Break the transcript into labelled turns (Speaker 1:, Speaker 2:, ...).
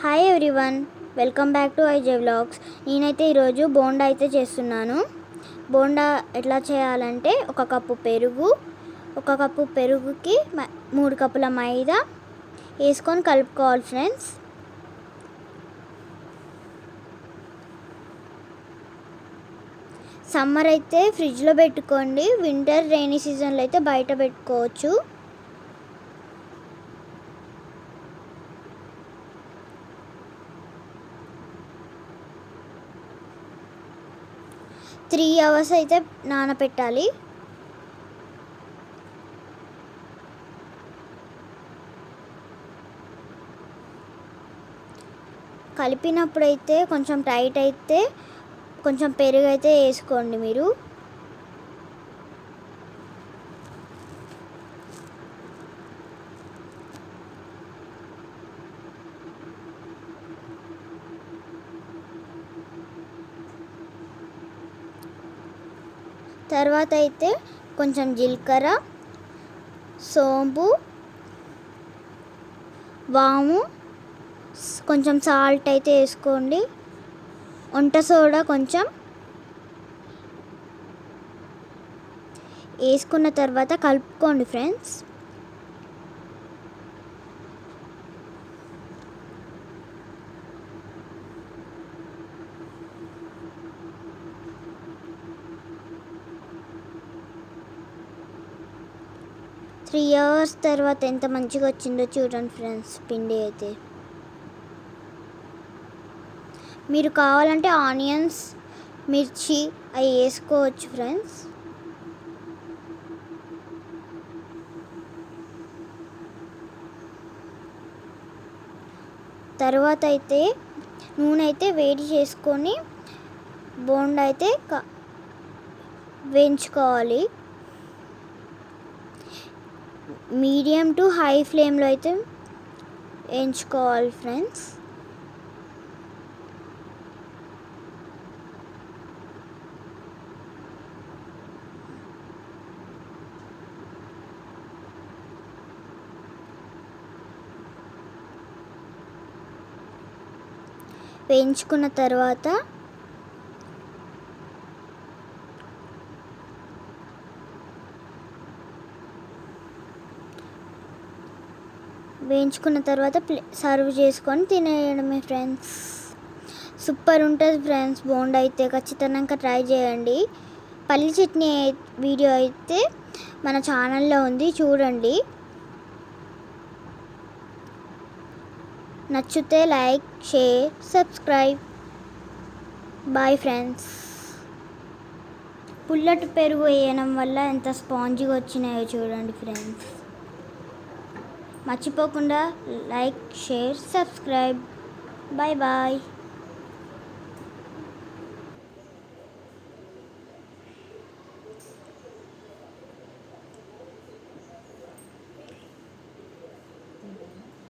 Speaker 1: Hi everyone welcome back to IJ vlogs నేనైతే ఈరోజు బోండా అయితే చేస్తున్నాను. బోండా ఎట్లా చేయాలంటే ఒక కప్పు పెరుగు ఒక కప్పు పెరుగుకి మూడు కప్పుల మైదా వేసుకొని కలుపుకోవాలి ఫ్రెండ్స్ సమ్మర్ అయితే ఫ్రిడ్జ్లో పెట్టుకోండి. వింటర్ రైనీ సీజన్లో అయితే బయట పెట్టుకోవచ్చు. త్రీ అవర్స్ అయితే నానపెట్టాలి. కలిపినప్పుడైతే కొంచెం టైట్ అయితే కొంచెం పెరుగు అయితే వేసుకోండి మీరు. తర్వాత అయితే కొంచెం జీలకర్ర సోంపు వాము కొంచెం సాల్ట్ అయితే వేసుకోండి. వంట సోడా కొంచెం వేసుకున్న తర్వాత కలుపుకోండి ఫ్రెండ్స్. త్రీ అవర్స్ తర్వాత ఎంత మంచిగా వచ్చిందో చూడండి ఫ్రెండ్స్ పిండి అయితే. మీరు కావాలంటే ఆనియన్స్ మిర్చి అవి వేసుకోవచ్చు ఫ్రెండ్స్. తర్వాత అయితే నూనె అయితే వేడి చేసుకొని బోండా అయితే వేయించుకోవాలి. మీడియం టు హై ఫ్లేమ్లో అయితే వేయించుకోవాలి ఫ్రెండ్స్. వేయించుకున్న తర్వాత వేయించుకున్న తర్వాత సర్వ్ చేసుకొని తినేయడమే ఫ్రెండ్స్. సూపర్ ఉంటుంది ఫ్రెండ్స్ బోండా అయితే ఖచ్చితంగా ట్రై చేయండి. పల్లి చట్నీ వీడియో అయితే మన ఛానల్లో ఉంది చూడండి. నచ్చితే like share subscribe. Bye friends. పుల్లటి పెరుగు వేయడం వల్ల ఎంత స్పాంజిగా వచ్చినాయో చూడండి ఫ్రెండ్స్. మర్చిపోకుండా like share subscribe. Bye bye.